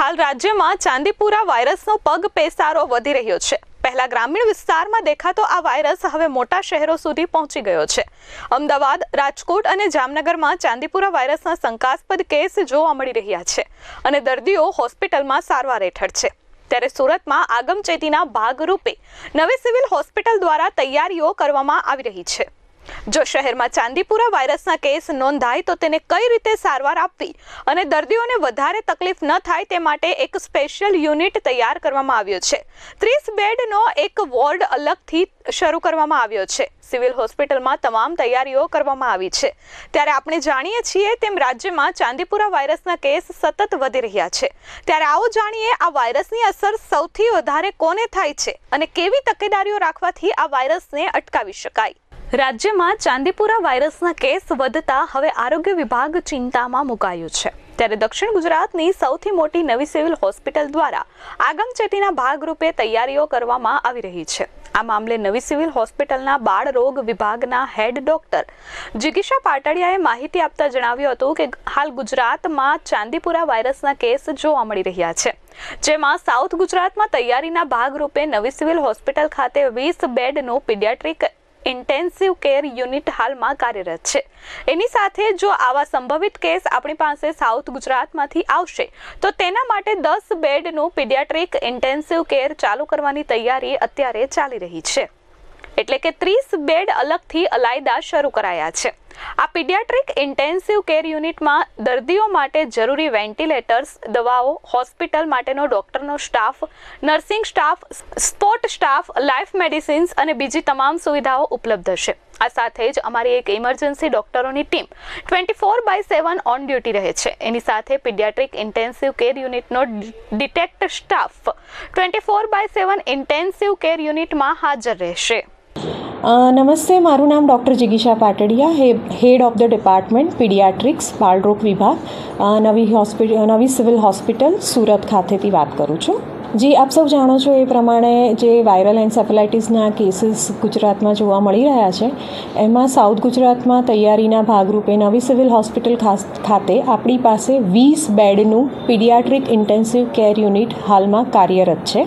હાલ રાજ્યમાં ચાંદીપુરા વાયરસનો પગ પેસારો વધી રહ્યો છે. પહેલા ગ્રામીણ વિસ્તારમાં દેખાતો આ વાયરસ હવે મોટા શહેરો સુધી પહોંચી ગયો છે. અમદાવાદ, રાજકોટ અને જામનગરમાં ચાંદીપુરા વાયરસના શંકાસ્પદ કેસ જોવા મળી રહ્યા છે અને દર્દીઓ હોસ્પિટલમાં સારવાર હેઠળ છે. ત્યારે સુરતમાં આગમચેતીના ભાગરૂપે નવી સિવિલ હોસ્પિટલ દ્વારા તૈયારીઓ કરવામાં આવી રહી છે. જો શહેરમાં ચાંદીપુરા વાયરસના કેસ નોંધાય તો તેને કઈ રીતે સારવાર આપવી અને દર્દીઓને વધારે તકલીફ ન થાય તે માટે એક સ્પેશિયલ યુનિટ તૈયાર કરવામાં આવ્યો છે. ત્રીસ બેડનો એક વોર્ડ અલગથી શરૂ કરવામાં આવ્યો છે. સિવિલ હોસ્પિટલમાં તમામ તૈયારીઓ કરવામાં આવી છે. ત્યારે આપણે જાણીએ છીએ તેમ રાજ્યમાં ચાંદીપુરા વાયરસના કેસ સતત વધી રહ્યા છે. ત્યારે આવો જાણીએ આ વાયરસની અસર સૌથી વધારે કોને થાય છે અને કેવી તકેદારીઓ રાખવાથી આ વાયરસને અટકાવી શકાય. રાજ્યમાં ચાંદીપુરા વાયરસના કેસ વધતા હવે આરોગ્ય વિભાગ ચિંતામાં મુકાયું છે. ત્યારે દક્ષિણ ગુજરાતની સૌથી મોટી નવી સિવિલ હોસ્પિટલ દ્વારા આગમચેતીના ભાગરૂપે તૈયારીઓ કરવામાં આવી રહી છે. આ મામલે નવી સિવિલ હોસ્પિટલના બાળ રોગ વિભાગના હેડ ડોક્ટર જિગીશા પાટડિયાએ માહિતી આપતા જણાવ્યું હતું કે હાલ ગુજરાતમાં ચાંદીપુરા વાયરસના કેસ જોવા મળી રહ્યા છે. જેમાં સાઉથ ગુજરાતમાં તૈયારીના ભાગરૂપે નવી સિવિલ હોસ્પિટલ ખાતે વીસ બેડનું પીડિયાટ્રિક ઇન્ટેન્સિવ કેર યુનિટ હાલમાં કાર્યરત છે. એની સાથે જો આવા સંભવિત કેસ આપણી પાસે સાઉથ ગુજરાતમાંથી આવશે, તો તેના માટે દસ બેડનું પીડિયાટ્રિક ઇન્ટેન્સિવ કેર ચાલુ કરવાની તૈયારી અત્યારે ચાલી રહી છે. એટલે કે ત્રીસ બેડ અલગથી અલાયદા શરૂ કરાયા છે. આ પીડિયાટ્રિક ઇન્ટેન્સિવ કેર યુનિટમાં દર્દીઓ માટે જરૂરી વેન્ટિલેટર્સ, દવાઓ, હોસ્પિટલ માટેનો ડોક્ટરનો staff, nursing staff sport staff, life medicines અને બીજી તમામ સુવિધાઓ ઉપલબ્ધ છે. આ સાથે જ અમારી એક ઇમરજન્સી ડોક્ટરોની team twenty four by seven on duty રહે છે. એની સાથે paediatric intensive care યુનિટનો detect staff twenty four by seven intensive care યુનિટમાં હાજર રહેશે. નમસ્તે, મારું નામ ડૉક્ટર જિગીશા પાટડિયા, હે, head of the department, paediatrics બાળરોગ વિભાગ નવી હોસ્પિટલ નવી સિવિલ હોસ્પિટલ, સુરત ખાતેથી વાત કરું છું. જી આપ સૌ જાણો છો એ પ્રમાણે જે વાયરલ એન્સેફેલાઇટિસના કેસીસ ગુજરાતમાં જોવા મળી રહ્યા છે, એમાં સાઉથ ગુજરાતમાં તૈયારીના ભાગરૂપે નવી સિવિલ હોસ્પિટલ ખાતે આપણી પાસે વીસ બેડનું પીડિયાટ્રિક ઇન્ટેન્સિવ કેર યુનિટ હાલમાં કાર્યરત છે.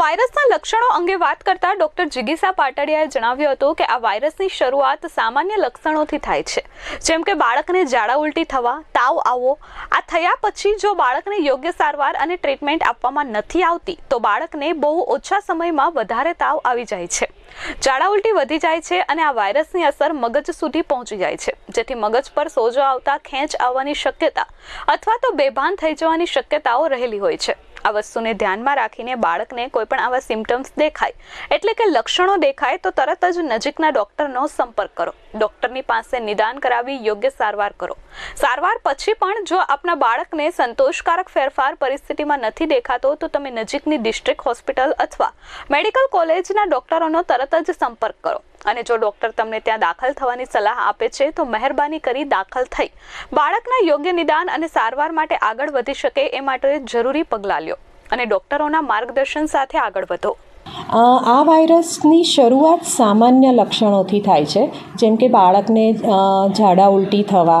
વાયરસના લક્ષણો અંગે વાત કરતા ડોક્ટર જિગીસા પાટડિયાએ જણાવ્યું હતું કે આ વાયરસની શરૂઆત સામાન્ય લક્ષણોથી થાય છે. જેમ કે બાળકને ઝાડા ઉલટી થવા, તાવ આવવો, આ થયા પછી જો બાળકને યોગ્ય સારવાર અને ટ્રીટમેન્ટ આપવામાં નથી આવતી, તો બાળકને બહુ ઓછા સમયમાં વધારે તાવ આવી જાય છે. ઝાડા ઉલટી વધી જાય છે અને આ વાયરસની અસર મગજ સુધી પહોંચી જાય છે. જેથી મગજ પર સોજો આવતા ખેંચ આવવાની શક્યતા અથવા તો બેભાન થઈ જવાની શક્યતાઓ રહેલી હોય છે. આ વસ્તુને ધ્યાનમાં રાખીને બાળકને કોઈ પણ આવા સિમ્ટમ્સ દેખાય, એટલે કે લક્ષણો દેખાય, તો તરત જ નજીકના ડોક્ટરનો સંપર્ક કરો. ડોક્ટરની પાસે નિદાન કરાવી યોગ્ય સારવાર કરો. સારવાર પછી પણ જો આપના બાળકને સંતોષકારક ફેરફાર પરિસ્થિતિમાં નથી દેખાતો, તો તમે નજીકની ડિસ્ટ્રિક્ટ હોસ્પિટલ અથવા મેડિકલ કોલેજના ડોક્ટરોનો તરત જ સંપર્ક કરો. અને જો ડોક્ટર તમને ત્યાં દાખલ થવાની સલાહ આપે છે, તો મહેરબાની કરી દાખલ થઈ. બાળકના યોગ્ય નિદાન અને સારવાર માટે આગળ વધી શકે એ માટે જરૂરી પગલાં લ્યો. અને ડોક્ટરોના માર્ગદર્શન સાથે આગળ વધો. આ વાયરસની શરૂઆત સામાન્ય લક્ષણોથી થાય છે. જેમ કે બાળકને ઝાડા ઉલટી થવા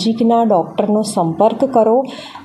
નજીકના ડૉક્ટરનો સંપર્ક કરો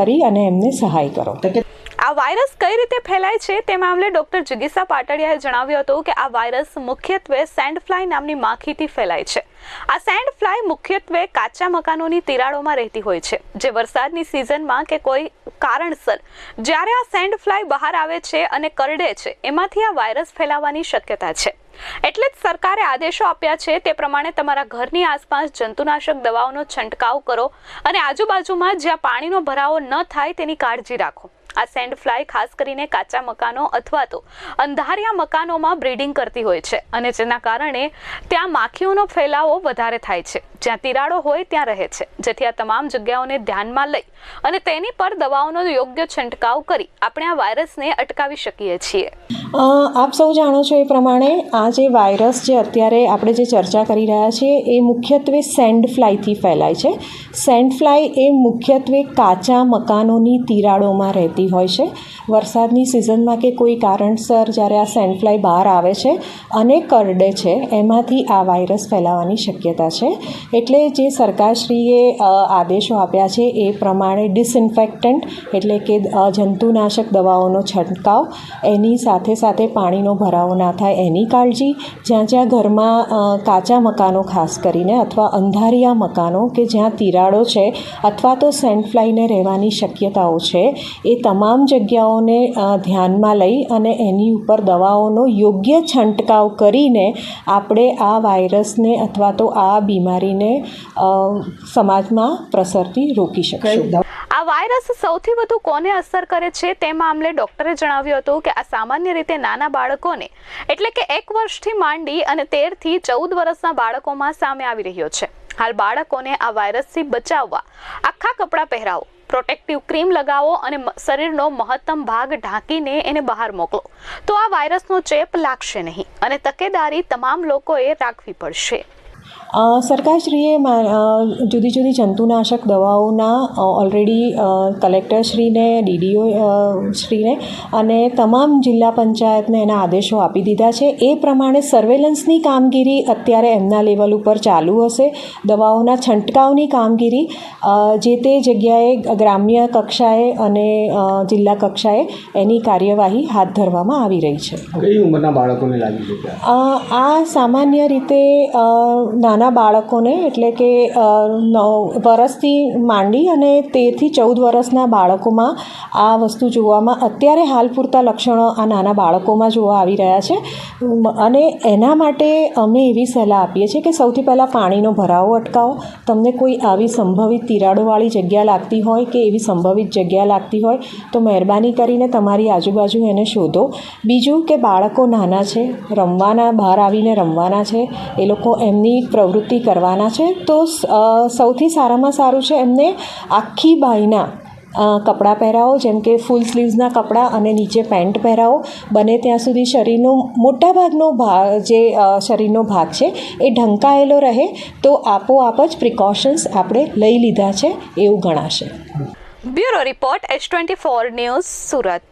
કરી અને એમને સહાય કરો. આ વાયરસ કઈ રીતે ફેલાય છે તે મામલે ડોક્ટર જિગીસા પાટડિયાએ જણાવ્યું હતું કે આ વાયરસ મુખ્યત્વે સેન્ડ ફ્લાય નામની માખીથી ફેલાય છે. આ સેન્ડ ફ્લાય મુખ્યત્વે કાચા મકાનોની તિરાડોમાં રહેતી હોય છે જે વરસાદની સિઝનમાં કે કોઈ કારણસર જ્યારે આ સેન્ડ ફ્લાય બહાર આવે છે અને કરડે છે એમાંથી આ વાયરસ ફેલાવાની શક્યતા છે. એટલે જ સરકારે આદેશો આપ્યા છે તે પ્રમાણે તમારા ઘરની આસપાસ જંતુનાશક દવાઓનો છંટકાવ કરો અને આજુબાજુમાં જ્યાં પાણીનો ભરાવો ન થાય તેની કાળજી રાખો. આ સેન્ડ ફ્લાય ખાસ કરીને કાચા મકાનો અથવા તો અંધારિયા મકાનોમાં બ્રીડિંગ કરતી હોય છે અને જેના કારણે ત્યાં માખીઓનો ફેલાવો વધારે થાય છે. જ્યાં તિરાડો હોય ત્યાં રહે છે. જેથી આ તમામ જગ્યાઓને ધ્યાનમાં લઈ અને તેની પર દવાઓનો યોગ્ય છંટકાવ કરી આપણે આ વાયરસને અટકાવી શકીએ છીએ. આપ સૌ જાણો છો એ પ્રમાણે આ જે વાયરસ જે અત્યારે આપણે જે ચર્ચા કરી રહ્યા છીએ એ મુખ્યત્વે સેન્ડ ફ્લાયથી ફેલાય છે. સેન્ડ ફ્લાય એ મુખ્યત્વે કાચા મકાનોની તિરાડોમાં રહેતી હોય છે. વરસાદની સિઝનમાં કે કોઈ કારણસર જ્યારે આ સેન્ડ ફ્લાય બહાર આવે છે અને કરડે છે, એમાંથી આ વાયરસ ફેલાવાની શક્યતા છે. એટલે જે સરકારશ્રીએ આદેશો આપ્યા છે એ પ્રમાણે ડિસઇન્ફેક્ટન્ટ એટલે કે જંતુનાશક દવાઓનો છંટકાવ, એની સાથે સાથે પાણીનો ભરાવો ના થાય એની કાળજી, જ્યાં જ્યાં ઘરમાં કાચા મકાનો ખાસ કરીને અથવા અંધારિયા મકાનો કે જ્યાં તિરાડો છે અથવા તો સેન્ડફ્લાયને રહેવાની શક્યતાઓ છે, એ તમામ જગ્યાઓને ધ્યાનમાં લઈ અને એની ઉપર દવાઓનો યોગ્ય છંટકાવ કરીને આપણે આ વાયરસને અથવા તો આ બીમારીને અ, સમાજમાં પ્રસરતી રોકી શકશું. આ વાયરસ સૌથી વધુ કોને અસર કરે છે તે મામલે ડોક્ટરે જણાવ્યું હતું કે આ સામાન્ય રીતે નાના બાળકોને એટલે કે એક વર્ષથી માંડી અને તેરથી ચૌદ વર્ષના બાળકોમાં સામે આવી રહ્યો છે. હાલ બાળકોને આ વાયરસથી બચાવવા આખા કપડાં પહેરાવો પ્રોટેક્ટિવ ક્રીમ લગાવો અને શરીરનો મહત્તમ ભાગ ઢાંકીને એને બહાર મોકલો. તો આ વાયરસનો ચેપ લાગશે નહીં અને તકેદારી તમામ લોકોએ રાખવી પડશે. સરકારશ્રીએ મા- જુદી જુદી જંતુનાશક દવાઓના ઓલરેડી કલેક્ટરશ્રીને ડીડીઓ શ્રીને અને તમામ જિલ્લા પંચાયતને એના આદેશો આપી દીધા છે. એ પ્રમાણે સર્વેલન્સની કામગીરી અત્યારે એમના લેવલ ઉપર ચાલુ હશે. દવાઓના છંટકાવની કામગીરી જે તે જગ્યાએ ગ્રામ્ય કક્ષાએ અને જિલ્લા કક્ષાએ એની કાર્યવાહી હાથ ધરવામાં આવી રહી છે. કઈ ઉંમરના બાળકોને લાગી આ સામાન્ય રીતે અ, નાના બાળકોને એટલે કે નવ વરસથી માંડી અને તેરથી ચૌદ વર્ષના બાળકોમાં આ વસ્તુ જોવામાં અત્યારે હાલ પૂરતા લક્ષણો આ નાના બાળકોમાં જોવા આવી રહ્યા છે. અને એના માટે અમે એવી સલાહ આપીએ છીએ કે સૌથી પહેલાં પાણીનો ભરાવો અટકાવો. તમને કોઈ આવી સંભવિત તિરાડોવાળી જગ્યા લાગતી હોય કે એવી સંભવિત જગ્યા લાગતી હોય તો મહેરબાની કરીને તમારી આજુબાજુ એને શોધો. બીજું કે બાળકો નાના છે, રમવાના, બહાર આવીને રમવાના છે, એ લોકો એમની પ્રવૃત્તિ કરવાના છે, તો સૌથી સારામાં સારું છે એમને આખી બાયના કપડાં પહેરાવો, જેમ કે ફૂલ સ્લીવ્સના કપડાં અને નીચે પેન્ટ પહેરાવો. બને ત્યાં સુધી શરીરનો મોટાભાગનો ભાગ જે શરીરનો ભાગ છે એ ઢંકાયેલો રહે, તો આપોઆપ જ પ્રિકોશન્સ આપણે લઈ લીધા છે એવું ગણાશે. Bureau report H twenty four news Surat.